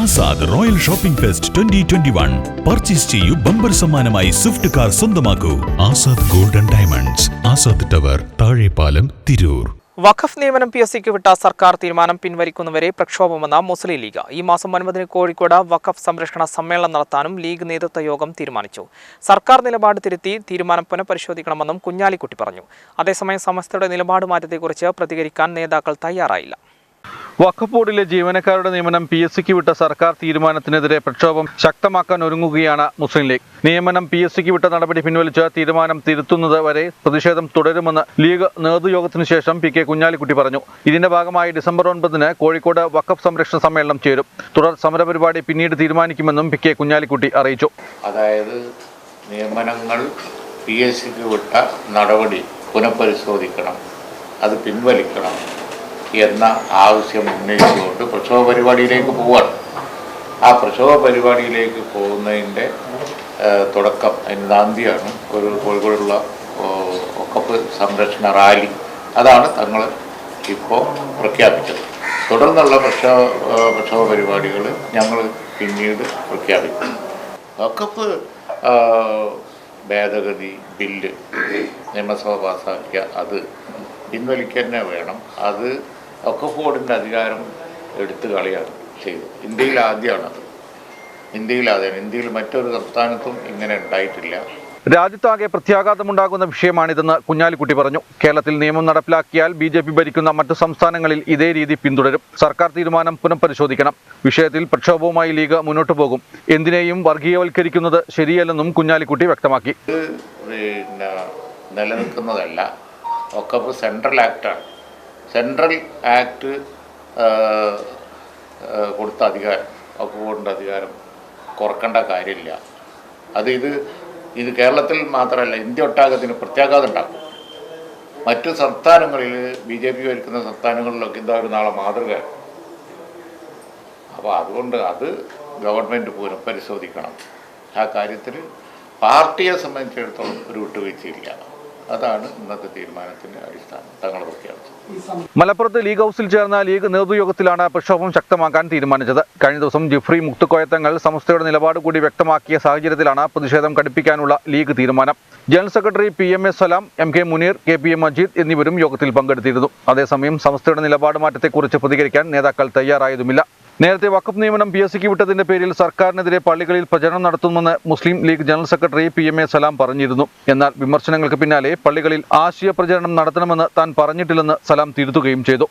Azad royal shopping fest twenty twenty one. Purchase ചെയ്യൂ bumper സമ്മാനമായി Swift car സ്വന്തമാക്കൂ. Azad golden diamonds Azad tower Thazhepalam Tirur. വഖഫ് നിയമനം P S സിക്ക് വിട്ട സർക്കാർ തീരുമാനം പിൻവലിക്കുന്നവരെ പ്രക്ഷോഭമെന്ന മുസ്ലിം ലീഗ്. ഈ മാസം ഒൻപതിന് കോഴിക്കോട് വഖഫ് സംരക്ഷണ സമ്മേളനം നടത്താനും ലീഗ് നേതൃത്വ യോഗം തീരുമാനിച്ചു. സർക്കാർ നിലപാട് തിരുത്തി തീരുമാനം പുനഃപരിശോധിക്കണമെന്നും കുഞ്ഞാലിക്കുട്ടി പറഞ്ഞു. അതേസമയം സമസ്തയുടെ നിലപാട് മാറ്റത്തെക്കുറിച്ച് പ്രതികരിക്കാൻ നേതാക്കൾ തയ്യാറായില്ല. വഖഫ് ബോർഡിലെ ജീവനക്കാരുടെ നിയമനം പി എസ് സിക്ക് വിട്ട സർക്കാർ തീരുമാനത്തിനെതിരെ പ്രക്ഷോഭം ശക്തമാക്കാൻ ഒരുങ്ങുകയാണ് മുസ്ലിം ലീഗ്. നിയമനം പി എസ് സിക്ക് വിട്ട നടപടി പിൻവലിച്ച തീരുമാനം തിരുത്തുന്നത് വരെ പ്രതിഷേധം തുടരുമെന്ന് ലീഗ് നേതൃയോഗത്തിനു ശേഷം പി കെ കുഞ്ഞാലിക്കുട്ടി പറഞ്ഞു. ഇതിന്റെ ഭാഗമായി ഡിസംബർ ഒൻപതിന് കോഴിക്കോട് വഖഫ് സംരക്ഷണ സമ്മേളനം ചേരും. തുടർ സമരപരിപാടി പിന്നീട് തീരുമാനിക്കുമെന്നും പി കെ കുഞ്ഞാലിക്കുട്ടി അറിയിച്ചു. അതായത് നിയമനങ്ങൾ പി എസ് സിക്ക് വിട്ട നടപടി പുനഃപരിശോധിക്കണം അത് പിൻവലിക്കണം. എന്ന ആവശ്യം ഉന്നയിച്ചുകൊണ്ട് പ്രക്ഷോഭ പരിപാടിയിലേക്ക് പോവുകയാണ് ആ പ്രക്ഷോഭ പരിപാടിയിലേക്ക് പോകുന്നതിന്റെ തുടക്കം അതിന് നാന്തിയാണ് ഒരു കോഴിക്കോടുള്ള ഒക്കപ്പ് സംരക്ഷണ റാലി. അതാണ് തങ്ങൾ ഇപ്പോൾ പ്രഖ്യാപിച്ചത്. തുടർന്നുള്ള പ്രക്ഷോഭ പ്രക്ഷോഭ പരിപാടികൾ ഞങ്ങൾ പിന്നീട് പ്രഖ്യാപിക്കും. ഒക്കപ്പ് ഭേദഗതി ബില്ല് നിയമസഭ പാസ്സാക്കിയ അത് പിൻവലിക്കുക തന്നെ വേണം. അത് ഒക്കപ്പ് ഫോർഡിന്റെ അധികാരം എടുത്തു കളയാണ് ചെയ്തത്. ഇന്ത്യയിൽ ആദ്യമാണത്. ഇന്ത്യയിൽ ആദ്യമാണ്. ഇന്ത്യയിൽ മറ്റൊരു സംസ്ഥാനത്തും ഇങ്ങനെ ഉണ്ടായിട്ടില്ല. രാജ്യത്താകെ പ്രത്യാഘാതമുണ്ടാകുന്ന വിഷയമാണിതെന്ന് കുഞ്ഞാലിക്കുട്ടി പറഞ്ഞു. കേരളത്തിൽ നിയമം നടപ്പിലാക്കിയാൽ ബി ജെ പി ഭരിക്കുന്ന മറ്റു സംസ്ഥാനങ്ങളിൽ ഇതേ രീതി പിന്തുടരും. സർക്കാർ തീരുമാനം പുനഃപരിശോധിക്കണം. വിഷയത്തിൽ പ്രക്ഷോഭവുമായി ലീഗ് മുന്നോട്ടു പോകും. എന്തിനേയും വർഗീയവൽക്കരിക്കുന്നത് ശരിയല്ലെന്നും കുഞ്ഞാലിക്കുട്ടി വ്യക്തമാക്കി. പിന്നെ നിലനിൽക്കുന്നതല്ല. ഒക്കെ സെൻട്രൽ ആക്റ്റാണ്. സെൻട്രൽ ആക്ട് കൊടുത്ത അധികാരം വകുപ്പുകളുടെ അധികാരം കുറക്കേണ്ട കാര്യമില്ല. അത് ഇത് ഇത് കേരളത്തിൽ മാത്രമല്ല ഇന്ത്യ ഒട്ടാകത്തിന് പ്രത്യാഘാതം ഉണ്ടാക്കും. മറ്റു സംസ്ഥാനങ്ങളിൽ ബി ജെ പി ഭരിക്കുന്ന സംസ്ഥാനങ്ങളിലൊക്കെ എന്താ ഒരു നാളെ മാതൃക. അപ്പോൾ അതുകൊണ്ട് അത് ഗവൺമെന്റ് പുനഃപരിശോധിക്കണം ആ കാര്യത്തിൽ പാർട്ടിയെ സംബന്ധിച്ചിടത്തോളം ഒരു വിട്ടുവീഴ്ചയില്ല. അതാണ് ഇന്നത്തെ തീരുമാനത്തിന്റെ അടിസ്ഥാനം തങ്ങൾ പ്രഖ്യാപിച്ചത് മലപ്പുറത്ത് ലീഗ് ഹൗസിൽ ചേർന്ന ലീഗ് നേതൃയോഗത്തിലാണ് പ്രക്ഷോഭം ശക്തമാക്കാൻ തീരുമാനിച്ചത്. കഴിഞ്ഞ ദിവസം ജിഫ്രി മുക്തുക്കോയത്തങ്ങൾ സംസ്ഥയുടെ നിലപാട് കൂടി വ്യക്തമാക്കിയ സാഹചര്യത്തിലാണ് പ്രതിഷേധം കടുപ്പിക്കാനുള്ള ലീഗ് തീരുമാനം. General secretary P M S Salam M K Muneer K P M Majeed എന്നിവരും യോഗത്തിൽ പങ്കെടുത്തിരുന്നു. അതേസമയം സംസ്ഥയുടെ നിലപാട് മാറ്റത്തെക്കുറിച്ച് പ്രതികരിക്കാൻ നേതാക്കൾ തയ്യാറായതുമില്ല. നേരത്തെ വഖഫ് നിയമനം പി എസ് സിക്ക് വിട്ടതിന്റെ പേരിൽ സർക്കാരിനെതിരെ പള്ളികളിൽ പ്രചരണം നടത്തുമെന്ന് Muslim League general secretary P M A Salam പറഞ്ഞിരുന്നു. എന്നാൽ വിമർശനങ്ങൾക്ക് പിന്നാലെ പള്ളികളിൽ ആശയ പ്രചരണം നടത്തണമെന്ന് താൻ പറഞ്ഞിട്ടില്ലെന്ന് സലാം തിരുത്തുകയും ചെയ്തു.